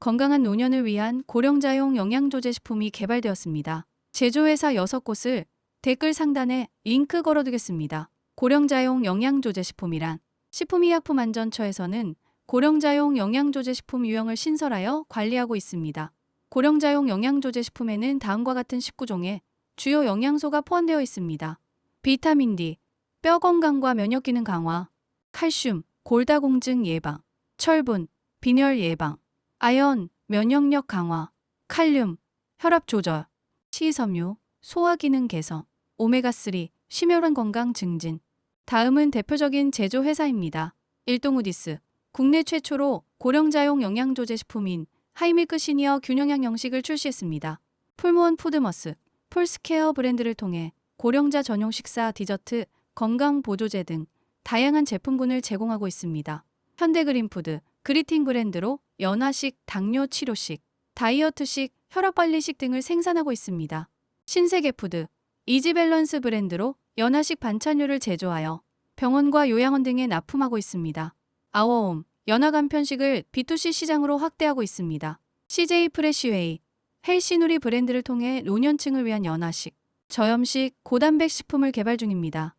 건강한 노년을 위한 고령자용 영양조제 식품이 개발되었습니다. 제조회사 6곳을 댓글 상단에 링크 걸어두겠습니다. 고령자용 영양조제 식품이란 식품의약품안전처에서는 고령자용 영양조제 식품 유형을 신설하여 관리하고 있습니다. 고령자용 영양조제 식품에는 다음과 같은 19종의 주요 영양소가 포함되어 있습니다. 비타민 D, 뼈 건강과 면역 기능 강화, 칼슘, 골다공증 예방, 철분, 빈혈 예방, 아연, 면역력 강화, 칼륨, 혈압 조절, 식이섬유, 소화 기능 개선, 오메가3, 심혈관 건강 증진. 다음은 대표적인 제조 회사입니다. 일동우디스, 국내 최초로 고령자용 영양조제 식품인 하이밀크 시니어 균형약 영식을 출시했습니다. 풀무원 푸드머스, 풀스케어 브랜드를 통해 고령자 전용 식사, 디저트, 건강 보조제 등 다양한 제품군을 제공하고 있습니다. 현대그린푸드, 그리팅 브랜드로 연화식, 당뇨 치료식, 다이어트식, 혈압관리식 등을 생산하고 있습니다. 신세계푸드, 이지밸런스 브랜드로 연화식 반찬류를 제조하여 병원과 요양원 등에 납품하고 있습니다. 아워홈, 연화간편식을 B2C 시장으로 확대하고 있습니다. CJ 프레시웨이, 헬시누리 브랜드를 통해 노년층을 위한 연화식, 저염식, 고단백 식품을 개발 중입니다.